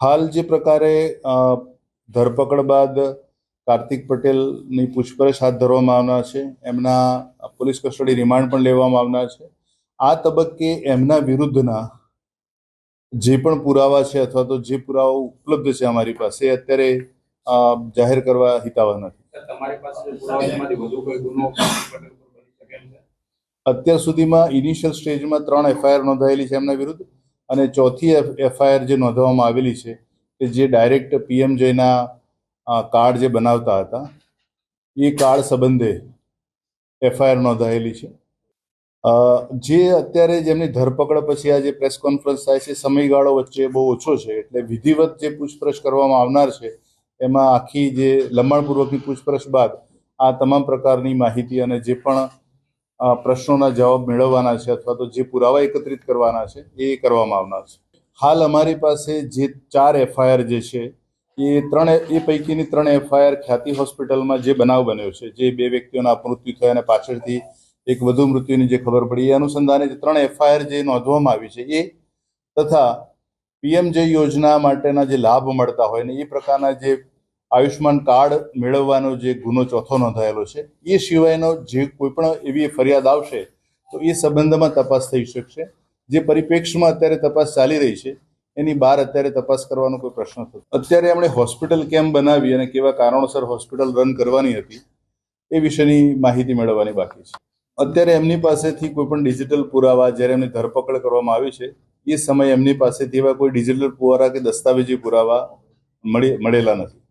હાલ જે પ્રકારે ધરપકડ બાદ કાર્તિક પટેલની પૂછપરછ હાથ ધરવામાં આવનાર છે એમના પોલીસ કસ્ટડી રિમાન્ડ પણ લેવામાં આવનાર છે. આ તબક્કે એમના વિરુદ્ધના જે પણ પુરાવા છે અથવા તો જે પુરાવા ઉપલબ્ધ છે અમારી પાસે અત્યારે જાહેર કરવા હિતાવહ નથી. અત્યાર સુધીમાં ઇનિશિયલ સ્ટેજમાં ત્રણ એફઆઈઆર નોંધાયેલી છે એમના વિરુદ્ધ. અને ચોથી એફઆઈઆર જે નોંધવામાં આવેલી છે, કે જે ડાયરેક્ટ પીએમ જયના કાર્ડ જે બનાવતા હતા, એ કાર્ડ સંબંધે એફઆઈઆર નોંધાયેલી છે. જે અત્યારે જેમની ધરપકડ પછી આ જે પ્રેસ કોન્ફરન્સ થાય છે, સમયગાળો વચ્ચે બહુ ઓછો છે, એટલે વિધિવત જે પૂછપરછ કરવામાં આવનાર છે, એમાં આખી જે લંબાણપૂર્વકની પૂછપરછ બાદ આ તમામ પ્રકારની માહિતી અને જે પણ પ્રશ્નોના જવાબ મેળવવાના છે અથવા તો જે પુરાવા એકત્રિત કરવાના છે, એ કરવામાં આવનાર છે. હાલ અમારી પાસે જે ચાર એફઆઈઆર જે છે, એ ત્રણ, એ પૈકીની ત્રણ એફઆઈઆર ખ્યાતિ હોસ્પિટલમાં જે બનાવ બન્યો છે, જે બે વ્યક્તિઓના મૃત્યુ થયા અને પાછળથી એક વધુ મૃત્યુની જે ખબર પડી, એ અનુસંધાને જે ત્રણ એફઆઈઆર જે નોંધવામાં આવી છે, એ તથા પીએમ જે યોજના માટેના જે લાભ મળતા હોય ને એ પ્રકારના જે આયુષ્માન કાર્ડ મેળવવાનો જે ગુનો ચોથો નોંધાયેલો છે, એ સિવાયનો જે કોઈ પણ એવી ફરિયાદ આવશે, તો એ સંબંધમાં તપાસ થઈ શકશે. જે પરિપ્રેક્ષમાં અત્યારે તપાસ ચાલી રહી છે, એની બહાર અત્યારે તપાસ કરવાનો કોઈ પ્રશ્ન થતો અત્યારે એમણે હોસ્પિટલ કેમ બનાવી અને કેવા કારણોસર હોસ્પિટલ રન કરવાની હતી, એ વિશેની માહિતી મેળવવાની બાકી છે. અત્યારે એમની પાસેથી કોઈ પણ ડિજિટલ પુરાવા જ્યારે એમની ધરપકડ કરવામાં આવી છે, એ સમયે એમની પાસેથી એવા કોઈ ડિજિટલ પુરાવા કે દસ્તાવેજી પુરાવા મળી, મળેલા નથી.